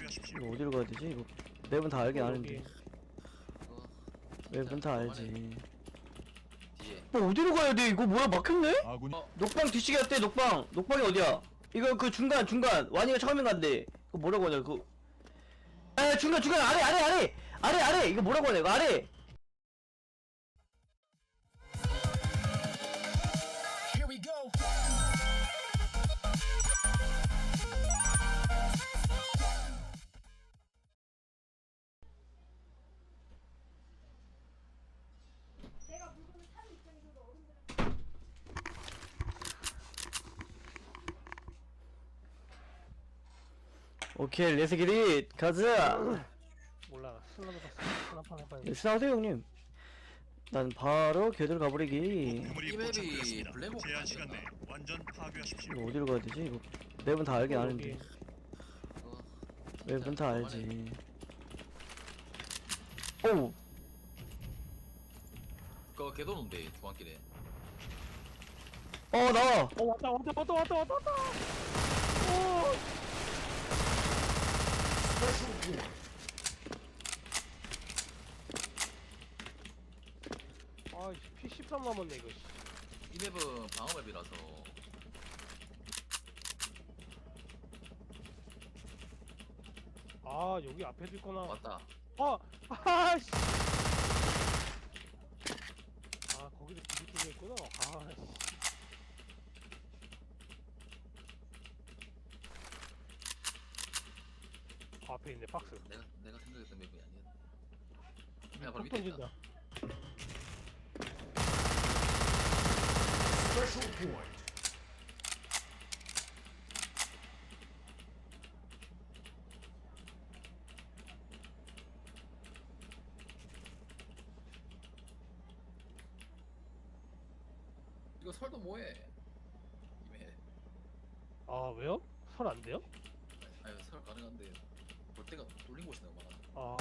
이거 어디로 가야 되지? 이거 맵은 다 알긴 아는데 여기. 맵은 다 알지 뒤에 뭐 어디로 가야 돼? 이거 뭐야 막혔네? 아군이 어. 녹방 뒤치기 할때 녹방 녹방이 어디야? 이거 그 중간 중간 완이가 처음인 간데 그거 뭐라고 하냐 그거 아 중간 중간 아래 아래 아래 아래 아래 이거 뭐라고 하냐 이거 아래 오케이 레스기리 가자. 몰라 슬라드 갔어 슬라판 해봐야 돼. 레스 나오세요 형님? 난 바로 궤들 가버리기. 이 맵이. 블랙호크 제한 시간 아닌가? 내에 완전 파괴하십시오. 이거 어디로 가야 되지? 이거 맵은 다 알긴 아는데. 여기. 그거 맵은 다 알지. 오우 그거 개도는데 중앙길에. 어 나와! 어 왔다 왔다 왔다 왔다 왔다 왔다! 오 아이씨 P13 남았네 이거. 씨. 이 맵은 방어 맵이라서. 아 여기 앞에도 있구나. 왔다. 아! 아 씨! 아 거기도 비비팅이 있구나. 아 씨 앞에 있네 박스. 내가 내가 생각했던 맵이 아니야 그냥 바로 톡 밑에 던진다. 있다. 이거 설도 뭐해? 이메 아. 왜요? 설 안 돼요? 아니 설 가능한데 볼 때가 뚫린 곳이 너무 많아 아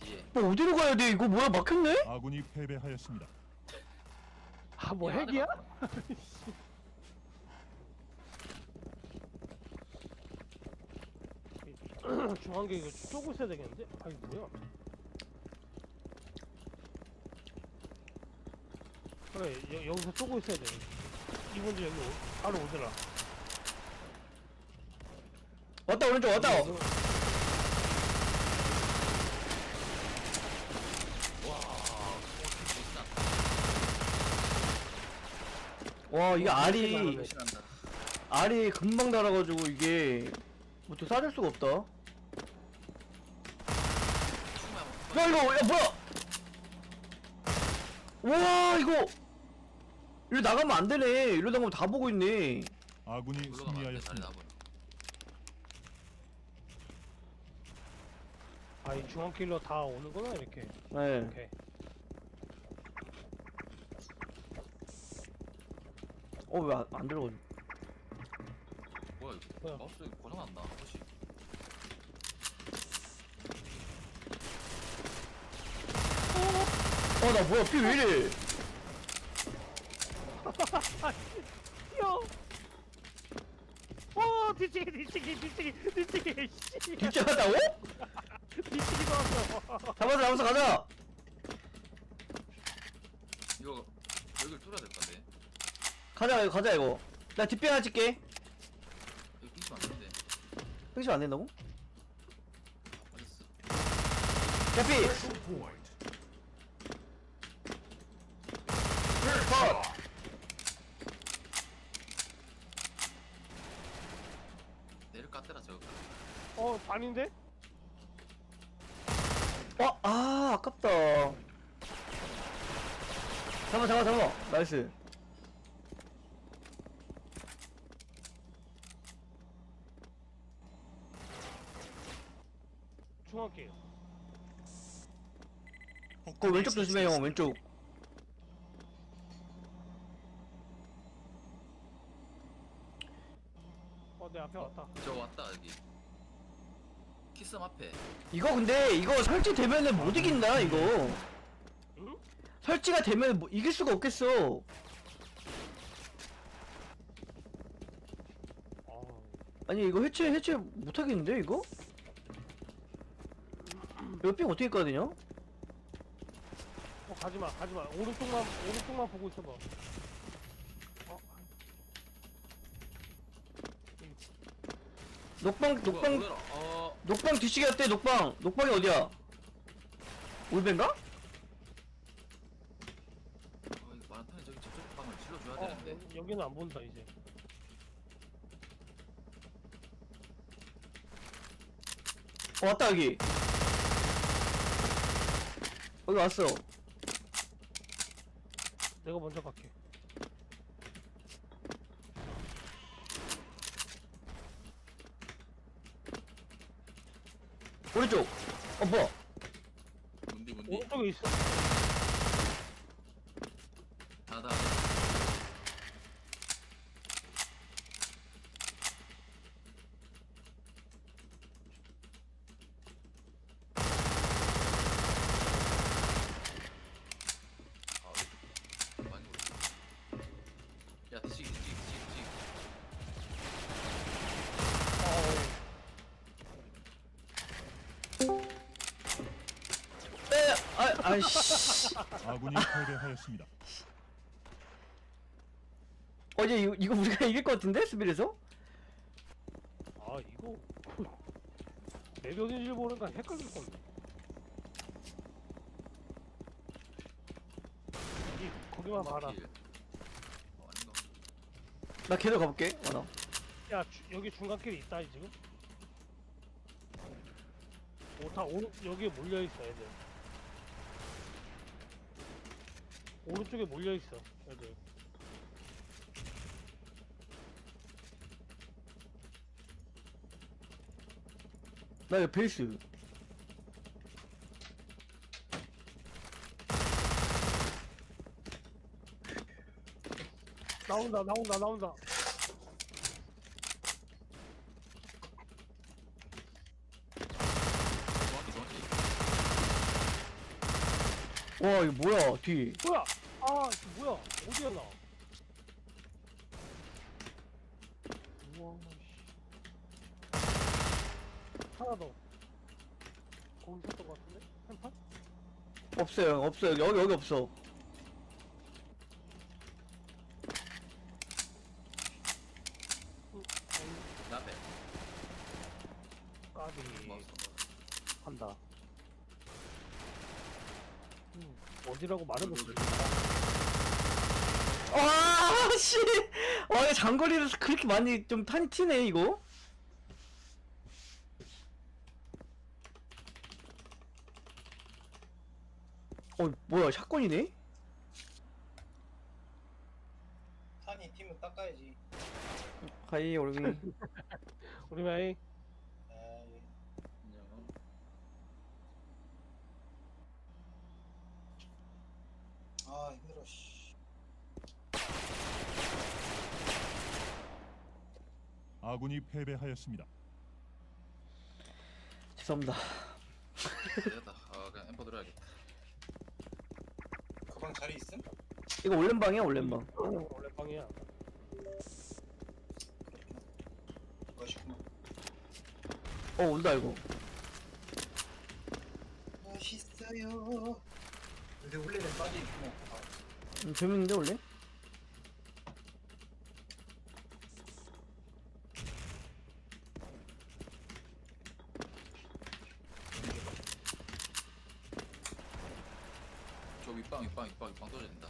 뒤에 뭐 어디로 가야 돼? 이거 뭐야 막혔네? 아군이 패배하였습니다. 아, 뭐 안에 핵이야? 중앙계 이거 쪼고 있어야 되겠는데? 아이 뭐야? 그래 여, 여기서 쪼고 있어야 돼. 이분들 여기 오- 바로 오더라. 왔다 오른쪽 왔다. 이거- 와 이게 알이 멋있난다. 알이 금방 달아가지고 이게 뭐또 싸줄 수가 없다. 야 이거 야 뭐야? 와 이거 이리 나가면 안 되네 이러다 보면 다 보고 있네 아군이 올라가면 안돼 다리 승리하였습니다. 나버 아이 중앙길로 다 오는구나 이렇게. 네 오케이. 어 왜 안, 안 들어가지 뭐야 뭐야? 이거 마우스 고장났나 혹시 어 나 뭐야 피 왜 이래 뛰어. 어 뒤치기 뒤치기 뒤치기 뒤치기 씨. 뒷장한다고? 뒤치기 나왔어. 잡아서 잡아서 가자 이거 여기를 뚫어야 될 건데 가자 이거 가자 이거 나 뒷배 하나 찍게 여기 끼시면 안 되는데 횡심 안 된다고? 빠졌어 야피 컷 깠더라 저거 어 반인데? 어? 아 아깝다 잠깐만 잠깐만 잠깐만 나이스 중앙길. 그 왼쪽 조심해 형 왼쪽 어 내 앞에 왔다. 저 왔다 여기 키썸 앞에 이거 근데 이거 설치되면은 못 이긴다 이거 응? 설치가 되면 뭐 이길 수가 없겠어 아, 아니 이거 해체 해체 못하겠는데 이거? 이거 삥 어떻게 까거든요? 어, 가지마, 가지마. 오른쪽만, 오른쪽만 보고 있어봐. 어, 녹방 녹방 녹방 어 녹방 뒤치기 어때 녹방 녹방이 어디야? 이거 마라톤에 저기 저쪽 방을 질러줘야 어, 되는데 여기- 여기는 안 본다, 이제. 어, 왔다 여기 여기 왔어 내가 먼저 갈게. 오른쪽. 어 뭐야? 문디 문디 오른쪽에 있어. 아, 아이씨 아군이 패배하였습니다. 어제 이거, 이거 우리가 이길 것 같은데 수비에서? 아, 이거. 내벽인 줄 모르니까 헷갈릴 건데. 이, 거기만 봐라. 길. 어, 아닌가? 나 걔로 가볼게 하나 야, 주, 여기 중간길이 있다, 이 지금. 오, 다 오른, 여기에 몰려 있어, 애들. 오른쪽에 몰려있어, 애들. 나 이거 베이스 나온다, 나온다, 나온다. 정확히, 정확히. 와 이거 뭐야 뒤 뭐야? 아, 이거 뭐야? 어디야, 나? 우와, 씨. 하나 더. 거기 있었던 것 같은데? 한 판? 없어요 없어요 여기 여기 없어 응, 아니, 내 앞에. 까비. 고마웠어. 한다. 음, 어디라고 말해보지. 아씨. 아 이거 장거리에서 그렇게 많이 좀 탄이 튀네 이거? 어 뭐야 샷건이네? 탄이 팀은 닦아야지. 가이 우리 우리 마이 에이, 안녕. 아 힘들어. 씨. 아군이 패배하였습니다. 죄송합니다 되겠다. 아, 그냥 엠퍼 들어야겠다. 그방 자리 있음? 이거 올렘방이야 올렘방 원래 방이야. 멋있구만. 어 온다 이거 멋있어요. 근데 원래는 빠져 있구나. 음, 재밌는데 원래? 저 윗방, 윗방, 윗방, 윗방 떨어진다.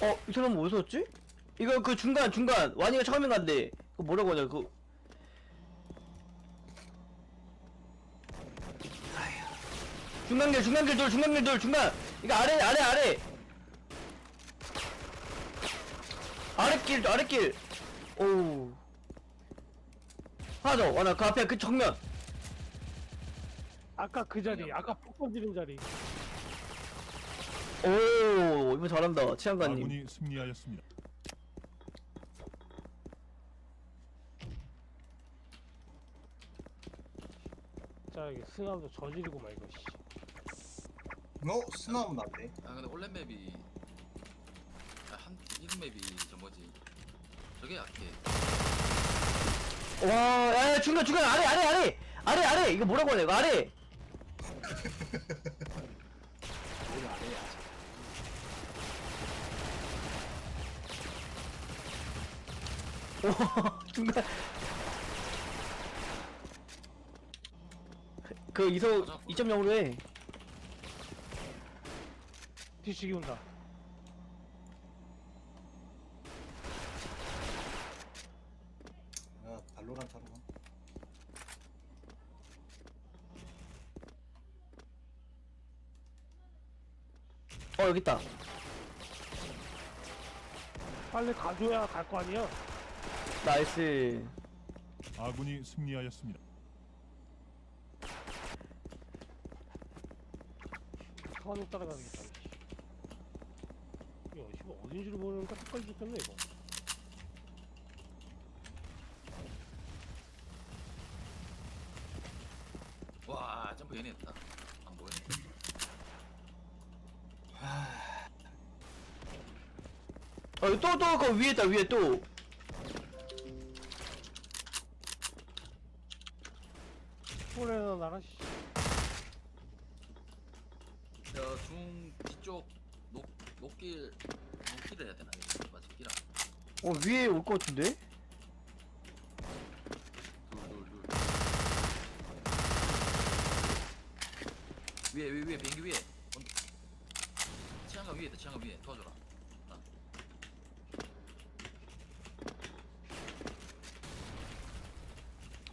어, 이 사람 어디서 왔지? 이거 그 중간 중간 완이가 처음에 간대. 그 뭐라고 하냐 그. 중간길 중간길 돌 중간길 돌 중간. 이거 아래 아래 아래. 아래길 아래길. 오 하나 더 와나 그 앞에 그 정면. 아까 그 자리, 아까 폭 던지는 자리. 오 이거 잘한다 치안관님. 아군이 승리하였습니다. 진짜 이게 승함도 저지르고 말 이거 씨. 너 스나움 났대. 아 근데 올렘 맵이 아, 한 이름 맵이 저 뭐지 저게 약해 와, 야, 야, 중간, 중간, 아래, 아래, 아래! 아래, 아래! 이거 뭐라고 하냐, 이거 아래! 안 해야. 와, 중간. 그 이소 2.0으로 해. 뒤치기 온다. 야 발로란트 하러 가. 어, 여기 있다. 빨리 가줘야 갈 거 아니야? 나이스. 아군이 승리하였습니다. 씨. 야, 씨발 어딘지를 모르니까 색깔이 좋겠네 이거. 와 점프 얘네 했다 안 보이네 어, 또, 또, 그 위에 있다, 위에 또. 위에 올 것 같은데? 둘둘둘 위에 위에 위에 비행기 위에 언... 치안가 위에 있다 치안가 위에 도와줘라 아.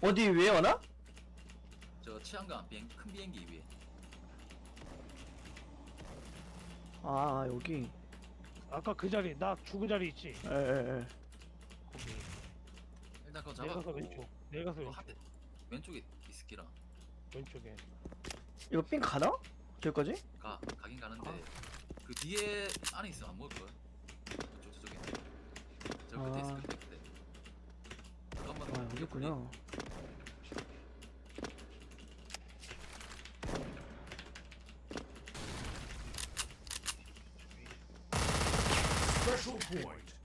어디 위에 와나? 저 치안가 비행 큰 비행기 위에 아, 여기. 아까 그 자리 나 죽은 자리 있지. 에, 에, 에. 일단 그거 내가 가서 잡았고 왼쪽. 내가 그거 왼쪽. 한대 왼쪽에 있을기라 왼쪽에. 이거 삥 가나? 저기까지? 가 가긴 가는데 그 뒤에 안에 있으면 안 먹을 거야. 저쪽 저쪽에 저 끝에 아. 끝에 끝에. 잠깐만. 아, 여기 있구나.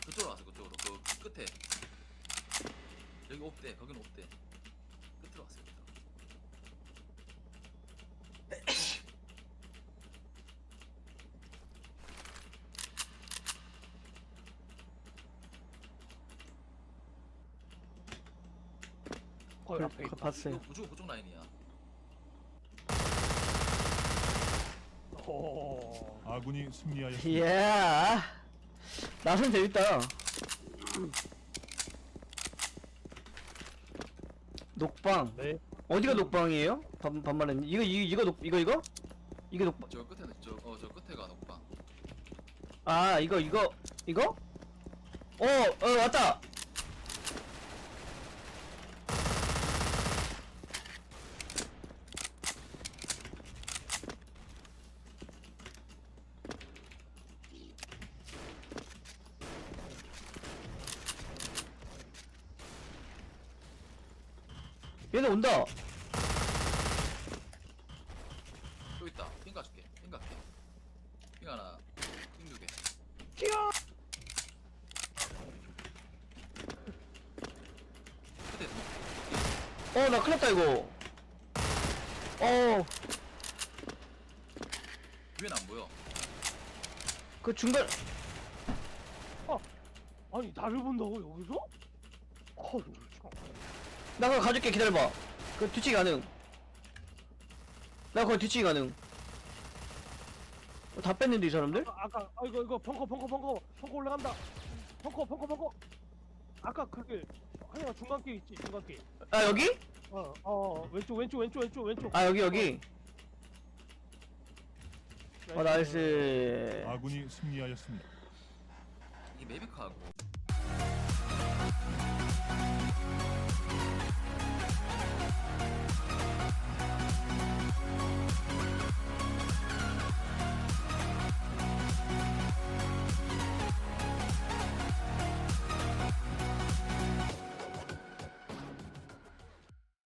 그쪽으로 왔어 그쪽으로 그 끝에 여기 없대 거기는 없대 끝으로 왔어 끝으로. 앞에 그, 있다. 봤어요. 이거 무조건 그쪽 라인이야. 오. 아군이 승리하였습니다. 이야. 나선 재밌다. 녹방. 네. 어디가 녹방이에요? 반, 반말은 이거 이, 이거 녹 이거 이거? 이게 녹방 저 끝에 저어저 끝에가 녹방. 아 이거 이거 이거? 어, 어 왔다. 얘네 온다. 또 있다. 핑 가줄게. 핑 갈게. 핑 하나. 핑 두 개. 끝에 뭐 어, 나 큰일 났다, 이거. 어, 위에는 안 보여. 그 중간, 아니 나를 본다고 여기서? 어, 이거 참. 나 그거 가줄게, 기다려봐. 그 뒤치기 가능. 나 그거 뒤치기 가능. 어, 다 뺐는데, 이 사람들? 아까, 아까 아 이거 이거 벙커 벙커 벙커 벙커 올라간다. 벙커 벙커 벙커. 아까 그게 하나가 중간길 있지 중간길. 아, 여기? 어, 어 왼쪽 왼쪽 왼쪽 왼쪽 왼쪽. 아, 여기, 여기. 어, 나이스. 아군이 승리하였습니다. 이게 메비카하고